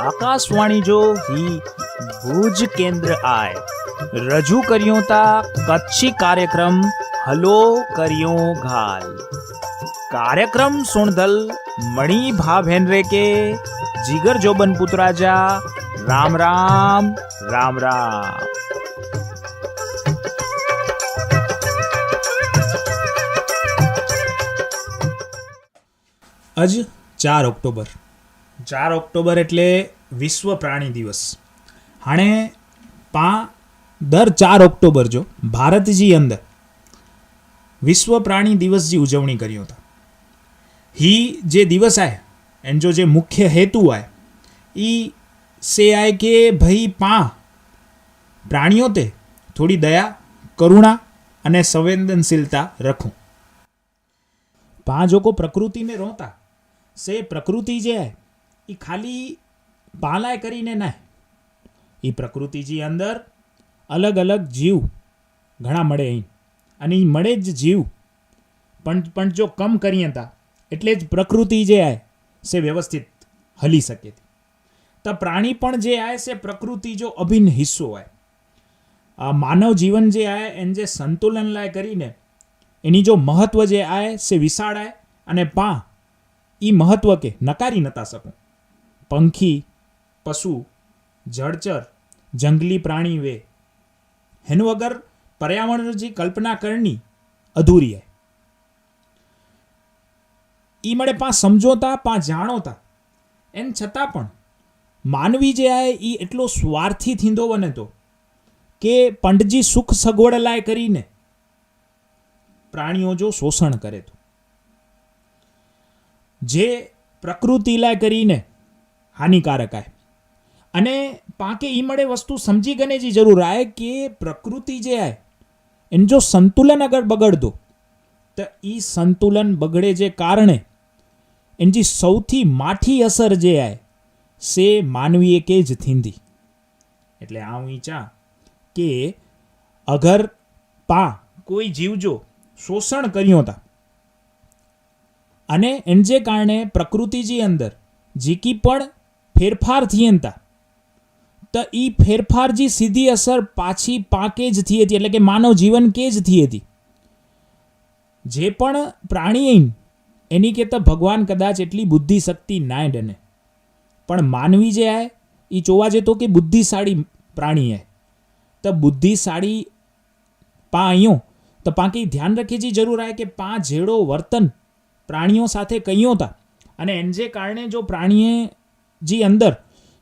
આકાશવાણી જો હી ભુજ કેન્દ્ર આય. રજૂ કર્યો તા કચ્છી કાર્યક્રમ, હલો કર્યો ઘાલ. કાર્યક્રમ સુણધલ, મણી ભાભેન રે કે જીગર જોબન પુત્રાજા રામ રામ રામ રામ. આજ ચાર ઓક્ટોબર. ચાર ઓક્ટોબર એટલે વિશ્વ પ્રાણી દિવસ. હાણે પા, દર ચાર ઓક્ટોબર જો ભારતજી અંદર વિશ્વ પ્રાણી દિવસની ઉજવણી કર્યો હતા. હી જે દિવસ આય, એન જો જે મુખ્ય હેતુ આય, ઈ સે આય કે ભાઈ પા, પ્રાણીઓ તે થોડી દયા, કરુણા અને સંવેદનશીલતા રખું. પા જોકો પ્રકૃતિને રોતા, સે પ્રકૃતિ જે હે એ ખાલી પાલાય કરીને ના એ પ્રકૃતિજી અંદર અલગ અલગ જીવ ઘણા મળે અહીં. અને એ મળે જ જીવ. પણ પણ જો કમ કરીએ તા, એટલે જ પ્રકૃતિ જે આય સે વ્યવસ્થિત હલી શકે તી પ્રાણી પણ જે આય સે પ્રકૃતિ જો અભિન્ન હિસ્સો હોય આ માનવ જીવન જે આય, એને જે સંતુલન લાય કરીને, એની જો મહત્વ જે આય સે વિશાળ આય અને પા એ મહત્વ કે નકારી નતા શકું. પંખી, પશુ, જળચર, જંગલી પ્રાણી વે. એનું વગર પર્યાવરણની કલ્પના કરણી અધૂરી હે. ઈ મળે પા સમજોતા, પા જાણોતા. એમ છતાં પણ માનવી જે આ ઈ એટલો સ્વાર્થી થીંદો બને તો કે પંડજી સુખ સગવડ લાય કરીને પ્રાણીઓ જો શોષણ કરે તો જે પ્રકૃતિ લાય કરીને હાનિકારક આય. અને પાકે એ મળે વસ્તુ સમજી ગને જે જરૂર આય કે પ્રકૃતિ જે આય, એન જો સંતુલન અગર બગડદો તો એ સંતુલન બગડે જે કારણે, એની સૌથી માઠી અસર જે આય, સે માનવીએ કે જ થિંદી એટલે આ હું ઈચ્છા કે અગર પા કોઈ જીવજો શોષણ કર્યો હતા અને એને જે કારણે પ્રકૃતિજી અંદર, જીકી પણ ફેરફાર થઈએ હતા તો એ ફેરફારજી સીધી અસર પાછી પાકે જ થઈ હતી, એટલે કે માનવ જીવન કે જ થઈ હતી. જે પણ પ્રાણી એની કે તો ભગવાન કદાચ એટલી બુદ્ધિ શક્તિ ના ડને પણ માનવી જે આય એ જોવા જતો કે બુદ્ધિશાળી પ્રાણી હે તો બુદ્ધિશાળી પા અહીંયા તો પા કંઈ ધ્યાન રાખે જે જરૂર આવે કે પા જેડો વર્તન પ્રાણીઓ સાથે કયો હતા અને એને જે કારણે જો પ્રાણીએ જે, અંદર.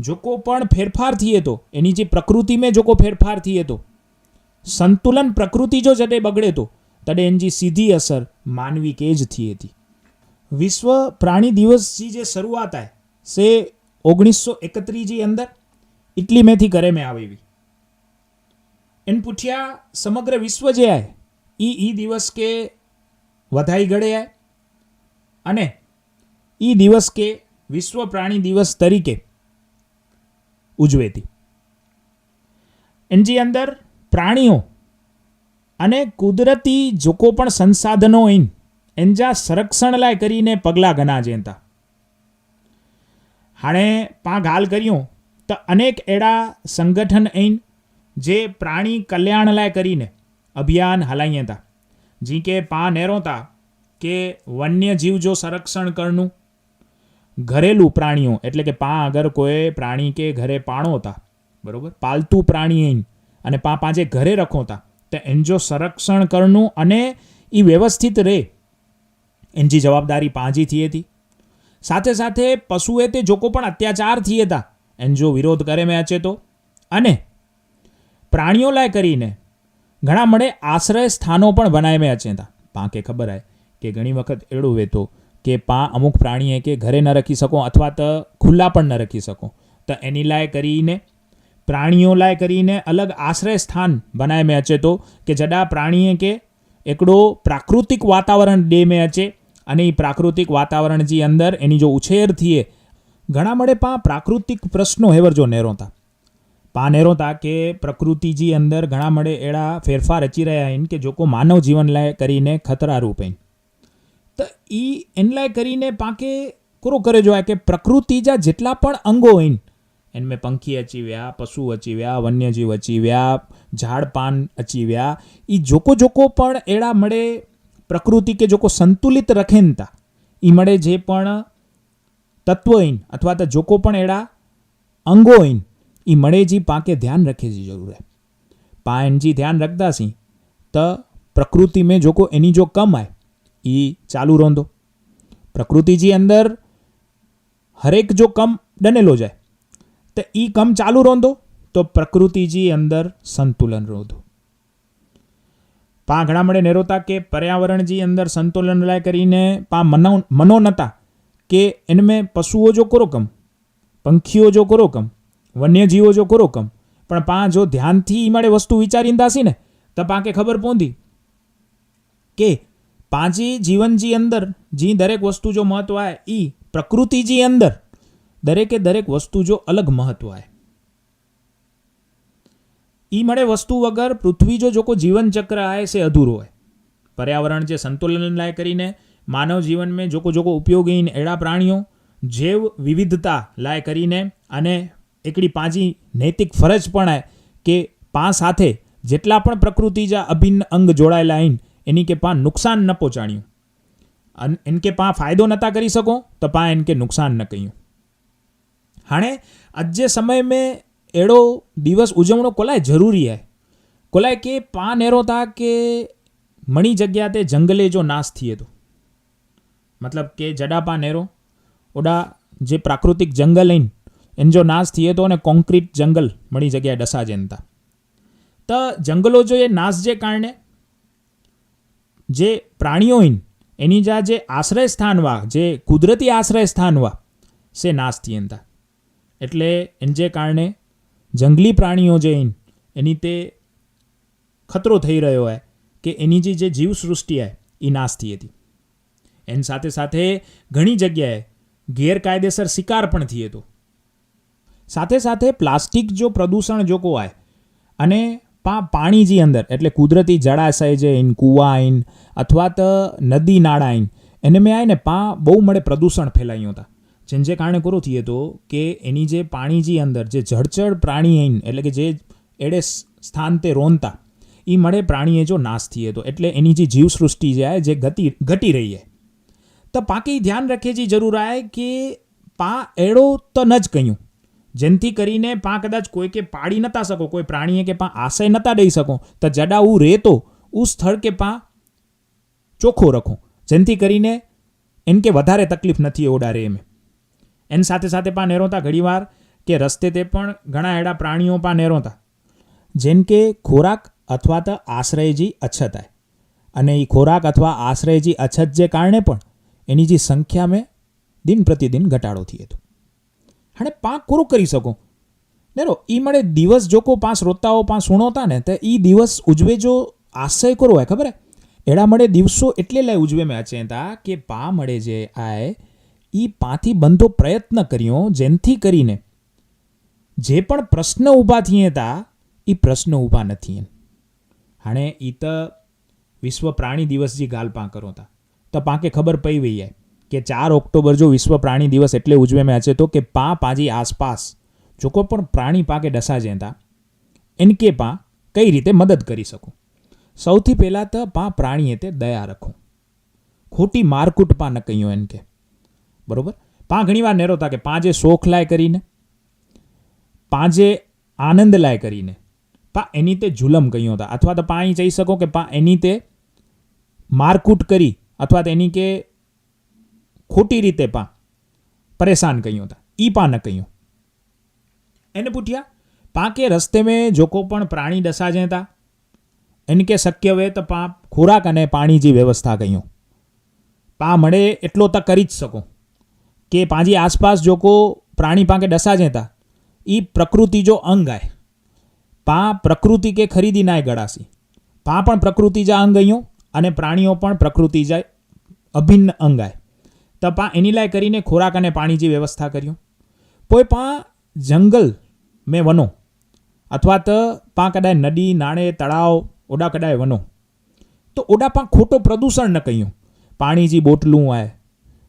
જોકો પણ ફેરફાર થઈએ તો, એની જે પ્રકૃતિ મેં જોકો ફેરફાર થઈએ તો, સંતુલન પ્રકૃતિ જો જડે બગડે તો, તડે એની સીધી અસર માનવી કે જ થઈ હતી વિશ્વ પ્રાણી દિવસની જે શરૂઆત આય, સે ઓગણીસો એકત્રીસની અંદર ઇટલી મેથી ઘરે મેં આવી એન પૂછ્યા, સમગ્ર વિશ્વ જે આય, ઈ ઈ દિવસ કે વધાઈ ગળે આય? અને ઈ દિવસ કે વિશ્વ પ્રાણી દિવસ તરીકે ઉજવેતી. એની અંદર પ્રાણીઓ અને કુદરતી જોકો પણ સંસાધનો ઇન એનજા સંરક્ષણ લાય કરીને પગલાં ગણા જેતા હાણે પા ગાલ કર્યું તો અનેક એડા સંગઠન ઇન જે પ્રાણી કલ્યાણ લાય કરીને અભિયાન હલાઈએ હતા જી કે પા નેરોતા કે વન્ય જીવ જો સંરક્ષણ કરનું ઘરેલું પ્રાણીઓ, એટલે કે પા અગર કોઈ પ્રાણી કે ઘરે પાણો હતા બરોબર? પાલતુ પ્રાણી અહીં અને પા પાંચે ઘરે રખોતા, તો એન જો સંરક્ષણ કરનું અને એ વ્યવસ્થિત રહે એનજી જવાબદારી પાંજી થઈ હતી. સાથે સાથે પશુએ તે જોકો પણ અત્યાચાર થઈ હતા. એન જો વિરોધ કરે મેં અચે તો અને પ્રાણીઓ લાય કરીને ઘણા મળે આશ્રય સ્થાનો પણ બનાવે મેં અચેતા. પાંકે ખબર આય કે ઘણી વખત એડું વેતો કે પા અમુક પ્રાણીએ કે ઘરે ન રાખી શકો અથવા તો ખુલ્લા પણ ન રાખી શકો. તો એની લાય કરીને, પ્રાણીઓ લાય કરીને અલગ આશ્રય સ્થાન બનાવે મેં અચે તો કે જડા પ્રાણીએ કે એકડો પ્રાકૃતિક વાતાવરણ ડે મેં અચે અને એ પ્રાકૃતિક વાતાવરણ જે અંદર એની જો ઉછેર થઈએ ઘણા મળે પા પ્રાકૃતિક પ્રશ્નો હેવર જો નેરોતા. પા નેરોતા કે પ્રકૃતિજી અંદર ઘણા મળે એડા ફેરફાર રચી રહ્યા કે જોકો માનવ જીવન લાય કરીને ખતરા રૂપ તો એ એનલાય કરીને પાકે કોરો કરે જોવાય કે પ્રકૃતિ જા જેટલા પણ અંગો હોય એનमें પંખી અચીવ્યા, પશુ અચીવ્યા, વન્યજીવ અચીવ્યા ઝાડ પાન અચીવ્યા એ જોકો જોકો પણ એડા મળે પ્રકૃતિ કે જોકો સંતુલિત રખેનતા એ મળે જે પણ તત્વહીન અથવા તો જોકો પણ એડા અંગોહીન એ મળે જી પાકે ધ્યાન રખે જી જરૂર હે. પા એન જી ધ્યાન રખતા સી તો પ્રકૃતિ में જોકો એની જો કમ આય એ ચાલુ રોંધો. પ્રકૃતિજી અંદર હરેક જો કમ ડનેલો જાય, તો એ કમ ચાલુ રોંધો, તો પ્રકૃતિજી અંદર સંતુલન રોંધો. પા ઘણા મળે નેરોતા કે પર્યાવરણજી અંદર સંતુલન લાય કરીને પા મનો મનો નતા કે એનમે પશુઓ જો કરો કમ, પંખીઓ જો કરો કમ, વન્યજીવો જો કરો કમ, પણ પા જો ધ્યાનથી એ મળે વસ્તુ વિચારીને દાસી ને તો પા કે ખબર પહોંધી કે પાંચી જીવનજી અંદર, જી દરેક વસ્તુ જો મહત્વ આવે એ પ્રકૃતિજી અંદર, દરેકે દરેક વસ્તુ જો અલગ મહત્વ આવે એ મળે વસ્તુ વગર પૃથ્વી જો જોકો જીવન ચક્ર છે અધૂરો હોય. પર્યાવરણ જે સંતુલન લાય કરીને, માનવ જીવન में જોકો જોકો ઉપયોગી એડા પ્રાણીઓ, જૈવ વિવિધતા લાય કરીને, અને એકડી પાંચી નૈતિક ફરજ પણ કે પા સાથે જેટલા પણ પ્રકૃતિ જા અભિન્ન અંગ જોડાયેલા આઈન એની કે પા નુકસાન ન પહોંચાડ્યું. અને એન કે પા ફાયદો નહોતા કરી શકો, તો પા એન કે નુકસાન ન કહ્યું હાણે, આજ જે સમય મેં એડો દિવસ ઉજવણો કોલાય જરૂરી હે. કોલાય કે પા નેરો તા કે મણી જગ્યા તે જંગલે જો નાશ થઈએ તો. મતલબ કે જડા પા નેરો, ઓડા જે પ્રાકૃતિક જંગલ લઈને એન જો નાશ થઈએ તો અને કોન્ક્રીટ જંગલ મળી જગ્યાએ ડસા જેનતા તો જંગલો જો એ નાશ જે કારણે જે પ્રાણીઓ પ્રાણીઓહીન એની જા જે આશ્રય સ્થાનવા જે કુદરતી આશ્રય સ્થાનવા સે નાશ થયેતા એટલે એને જે કારણે જંગલી પ્રાણીઓ જે ઈન, એની તે ખતરો થઈ રહ્યો હોય કે એની જે જે જીવસૃષ્ટિ હોય એ નાશ થઈ હતી એની સાથે સાથે ઘણી જગ્યાએ ગેરકાયદેસર શિકાર પણ થઈ હતો સાથે સાથે પ્લાસ્ટિક જો પ્રદૂષણ જોકો કોવાય અને પા, પાણીજી અંદર, એટલે કુદરતી જળાશય જે ઇન કૂવા ઇન અથવા તો નદી નાળા ઇન એને મેં આવીને પા, બહુ મળે પ્રદૂષણ ફેલાયું હતા. જેને જે કારણે કરો થઈએ તો કે એની જે પાણીજી અંદર જે જળચળ પ્રાણી ઇન એટલે કે જે એડે સ્થાન તે રોનતા એ મળે પ્રાણીએ જો નાશ થઈએ તો. એટલે એની જે જીવસૃષ્ટિ જે જે ગતિ, ઘટી રહી છે તો પાકી ધ્યાન રાખીએ જરૂર આવે કે પા એડો તો ન જ કહ્યું. જેનથી કરીને પા કદાચ કોઈ કે પાડી નતા શકો, કોઈ પ્રાણીએ કે પા આશય નતા દઈ શકો, તો જડા હું રહેતો ઉ સ્થળ કે પા ચોખ્ખો રખો. જેનથી કરીને એન કે વધારે તકલીફ નથી ઓડારે એમ. એની સાથે સાથે પા નેરોતા ઘણીવાર કે રસ્તે તે પણ ઘણા એડા પ્રાણીઓ પા નેરોતા જેમ કે ખોરાક અથવા તો આશ્રયજી અછત આય. અને એ ખોરાક અથવા આશ્રયજી અછત જે કારણે પણ એની જે સંખ્યામાં દિન પ્રતિદિન ઘટાડો થયો હતો હાણે પાંખ કોરું કરી શકો? નેરો એ મળે દિવસ જોકો પાંચ રોતાઓ, પાંચ સુણોતા ને તો એ દિવસ ઉજવે જો આશય કરો હોય, ખબર એડા મળે દિવસો એટલે લઈ ઉજવે મેં અચેતા કે પા મળે જે આય એ પાથી બંધો પ્રયત્ન કર્યો જેનથી કરીને જે પણ પ્રશ્ન ઊભા થઈએ તા એ પ્રશ્ન ઊભા નથી હણે એ તો વિશ્વ પ્રાણી દિવસ જે ગાલ પાં કરો તા. તો પાંકે ખબર પડી વઈ જાય કે ચાર ઓક્ટોબર જો વિશ્વ પ્રાણી દિવસ એટલે ઉજવેમાં છે તો કે પા પાજી આસપાસ જોકો પણ પ્રાણી પાકે ડસા જેતા એન કે પા કઈ રીતે મદદ કરી શકું? સૌથી પહેલાં તો પા પ્રાણીએ તે દયા રખો. ખોટી મારકૂટ પા ન કહ્યું એન કે બરાબર? પા ઘણીવાર નેરોતા કે પાંજે શોખ લાય કરીને, પાંજે આનંદ લાય કરીને, પા એની તે જુલમ કહ્યું હતા અથવા તો પા અહીં જઈ શકો કે પા એની તે મારકૂટ કરી, અથવા તો એની કે ખોટી રીતે પા પરેશાન કહ્યું હતા. ઈ પા ન કહ્યું એને પૂછ્યા પા કે રસ્તે મેં જોકો પણ પ્રાણી ડસા જતા? હતા એને કે શક્ય વે તો પા ખોરાક અને પાણીજી વ્યવસ્થા કહ્યું પા મળે એટલો તો કરી જ શકો. કે પાંજી આસપાસ જોકો પ્રાણી પાંકે ડસા જતા એ પ્રકૃતિ જો અંગ આય. પા પ્રકૃતિ કે ખરીદી નાય ગળાસી પા પણ પ્રકૃતિ જા અંગ અહીંયા અને પ્રાણીઓ પણ પ્રકૃતિ જાય અભિન્ન અંગ આય. તો પા એની કરીને ખોરાક અને પાણીની વ્યવસ્થા કર્યું. કોઈ પણ જંગલ મેં વનો, અથવા તો પા કદાય નદી, નાળે, તળાવ, ઓડા કદાય વનો. તો ઓડા પા ખોટો પ્રદૂષણ ન કહ્યું. પાણીજી બોટલું આય,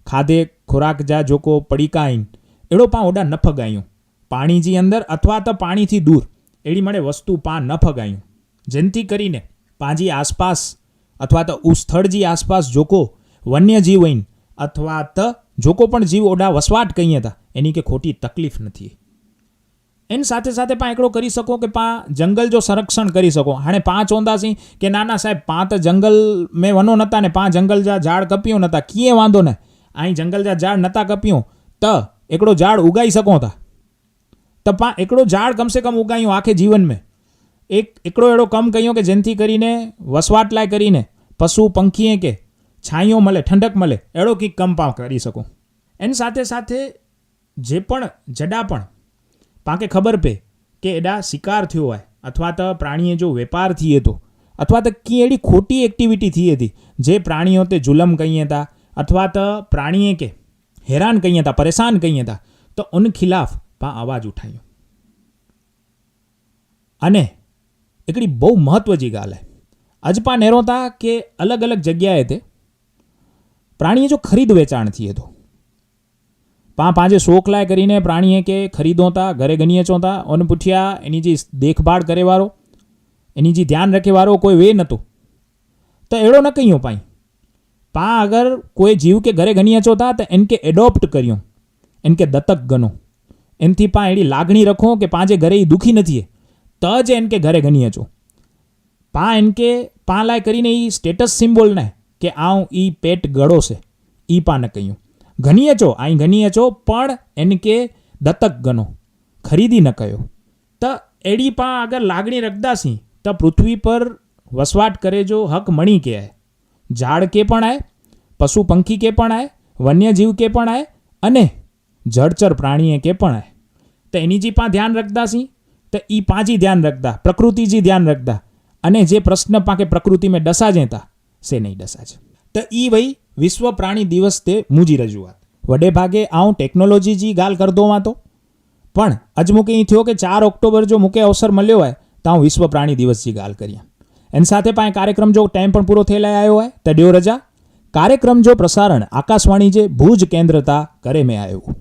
ખાધે ખોરાક જા જોકો પડીકા આઈન એડો પા ઓડા ન ફગાયું. પાણીજી અંદર અથવા તો પાણીથી દૂર, એડી મળે વસ્તુ પા ન ફગાયું. જેનથી કરીને પાંજી આસપાસ, અથવા તો ઉ સ્થળજી આસપાસ જોકો વન્યજીવ હોય અથવા તો જોકો પણ જીવ ઓડા વસવાટ કહીએ હતા એની કે ખોટી તકલીફ નથી. એની સાથે સાથે પા એકડો કરી શકો કે પા જંગલ જો સંરક્ષણ કરી શકો. હાણે પાંચ ઓંદાસી કે નાના સાહેબ પા તો જંગલ મેં વનો નતા ને પા જંગલ જા ઝાડ કપ્યું નતા. કીએ વાંધો ને? અહીં જંગલ જા ઝાડ નતા કપ્યું. ત, એકડો ઝાડ ઉગાઈ શકો તા. તો પા એકડો ઝાડ કમસે કમ ઉગાયું આખે જીવનમાં એક, એકડો એડો કમ કહ્યું કે જેનથી કરીને વસવાટલાય કરીને, પશુ પંખીએ કે છાંયો મળે, ઠંડક મળે, એડો કંઈક પા કરી શકો. એની સાથે સાથે જે પણ જડા પણ, પાકે ખબર પે કે એડા શિકાર થયો હોય, અથવા તો પ્રાણીએ જો વેપાર થઈએ તો, અથવા તો કી એડી ખોટી એક્ટિવિટી થઈ હતી, જે પ્રાણીઓ તે જુલમ કહીએ હતા, અથવા તો પ્રાણીએ કે હેરાન કહીએ હતા, પરેશાન કહીએ હતા, તો ઉન ખિલાફ પા અવાજ ઉઠાયો. અને એકડી બહુ મહત્વજી ગાલ હે. અજપા નેરોતા કે અલગ અલગ જગ્યાએ તે પ્રાણીએ જો ખરીદ વેચાણથી હતો. પા પાંજે શોખલાય કરીને પ્રાણીએ કે ખરીદોતા, ઘરે ગણીએ ચોતા ઓન પૂઠ્યા એની જે દેખભાળ કરે વાળો એની જે ધ્યાન રખે વાળો કોઈ વે નહોતો. તો એડો ન કહીયો પાઈ. પા અગર કોઈ જીવ કે ઘરે ગણીએ ચોતા તો એન કે એડોપ્ટ કર્યો. એન કે દત્તક ગણો. એનથી પા એડી લાગણી રખો કે પાંજે ઘરે એ દુખી નથી તો જ એન કે ઘરે ગણીએ છો પા એન કે, પા લાય કરીને એ સ્ટેટસ સિમ્બોલ ને કે આઉં ઈ પેટ ગળો છે. ઈ પાને કહ્યું. ઘની અચો અહીં ઘની અચો પણ એને કે દત્તક ગણો. ખરીદી ન કયો. તો એડી પા આગળ લાગણી રખદાસી તો પૃથ્વી પર વસવાટ કરે જો હક મણી કે ઝાડ કે પણ આય, પશુ પંખી કે પણ આય, વન્યજીવ કે પણ આય, અને જળચર પ્રાણીએ કે પણ આય. તો એની જી પા ધ્યાન રખદાસી તો ઈ પાજી ધ્યાન રખતા પ્રકૃતિજી ધ્યાન રખતા અને જે પ્રશ્ન પાકે પ્રકૃતિ મેં ડસા જેતા સે નહીં ડસા છે. તો ઈ ભાઈ વિશ્વ પ્રાણી દિવસ તે મુજી રજૂઆત. વડે ભાગે આઉં ટેકનોલોજી જી ગાલ કરતો માં તો પણ અજમુકે અહીં થયો કે ચાર ઓક્ટોબર જો મૂકે અવસર મળ્યો હોય, તો હું વિશ્વ પ્રાણી દિવસની ગાલ કરીએ એની સાથે પણ કાર્યક્રમ જો ટાઈમ પણ પૂરો થયેલા આવ્યો હોય, તો ડ્યો રજા. કાર્યક્રમ જો પ્રસારણ આકાશવાણી જે ભુજ કેન્દ્રતા કરે મેં આવ્યું